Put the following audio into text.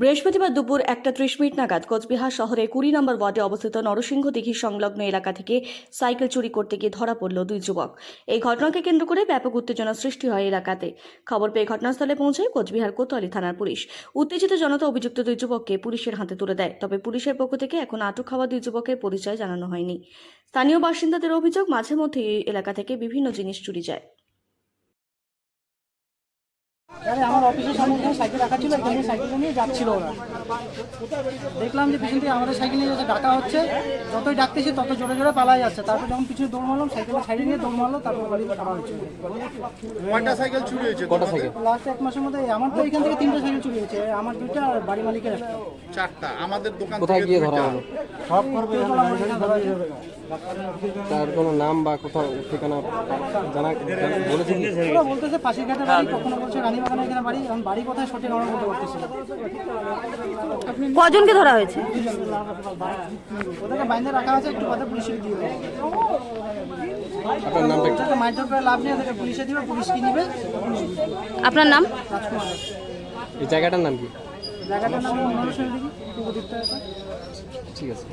বৃহস্পতিবার দুপুর একটা ত্রিশ মিনিট নাগাদ কোচবিহার শহরে কুড়ি নম্বর ওয়ার্ডে অবস্থিত নরসিংহ দিঘি সংলগ্ন এলাকা থেকে সাইকেল চুরি করতে গিয়ে ধরা পড়ল দুই যুবক। এই ঘটনাকে কেন্দ্র করে ব্যাপক উত্তেজনা সৃষ্টি হয় এলাকাতে। খবর পেয়ে ঘটনাস্থলে পৌঁছায় কোচবিহার কোতোয়ালি থানার পুলিশ। উত্তেজিত জনতা অভিযুক্ত দুই যুবককে পুলিশের হাতে তুলে দেয়, তবে পুলিশের পক্ষ থেকে এখন আটক হওয়া দুই যুবকের পরিচয় জানানো হয়নি। স্থানীয় বাসিন্দাদের অভিযোগ মাঝে মধ্যে এলাকা থেকে বিভিন্ন জিনিস চুরি যায়। আরে আমার অফিসের সামনে এখানে সাইকেল রাখা ছিল এখানে সাইকেল নিয়ে যাচ্ছিল ওরা। দেখলাম যে পিছন থেকে আমাদের সাইকেল নিয়ে যাচ্ছে ডাকা হচ্ছে। যতই ডাকতেছি তত জোরে জোরে পালাই যাচ্ছে। তারপর যখন পিছনে দৌড় মারলাম সাইকেলের সাইডে নিয়ে দৌড় মারলো তারপর হচ্ছে কয়টা সাইকেল চুরি হয়েছে? কটা সাইকেল? লাস্ট এক মাসের মধ্যে আমার তো এখান থেকে তিনটা সাইকেল চুরি হয়েছে। আমার দুইটা আর বাড়ি মালিকের একটা। চারটা আমাদের দোকান কোথায় গিয়ে ধরা হলো? সব করবে তার কোনো নাম বা কোথাও ঠিকানা জানা বলেছে কি? ওরা বলতেছে ঘাটে বাড়ি কখনো বলছে রানীবাগানে এখানে বাড়ি এখন বাড়ি কোথায় সঠিক আমরা বলতে পারতেছি না। কজনকে ধরা হয়েছে? ওদেরকে রাখা আছে একটু কথা পুলিশে দিয়ে দেবে। আপনার নামটা করে লাভ নেই ওদেরকে পুলিশে দিবে পুলিশ কি নিবে আপনার নাম? রাজকুমার। এই জায়গাটার নাম কি? জায়গাটার নাম ঠিক আছে।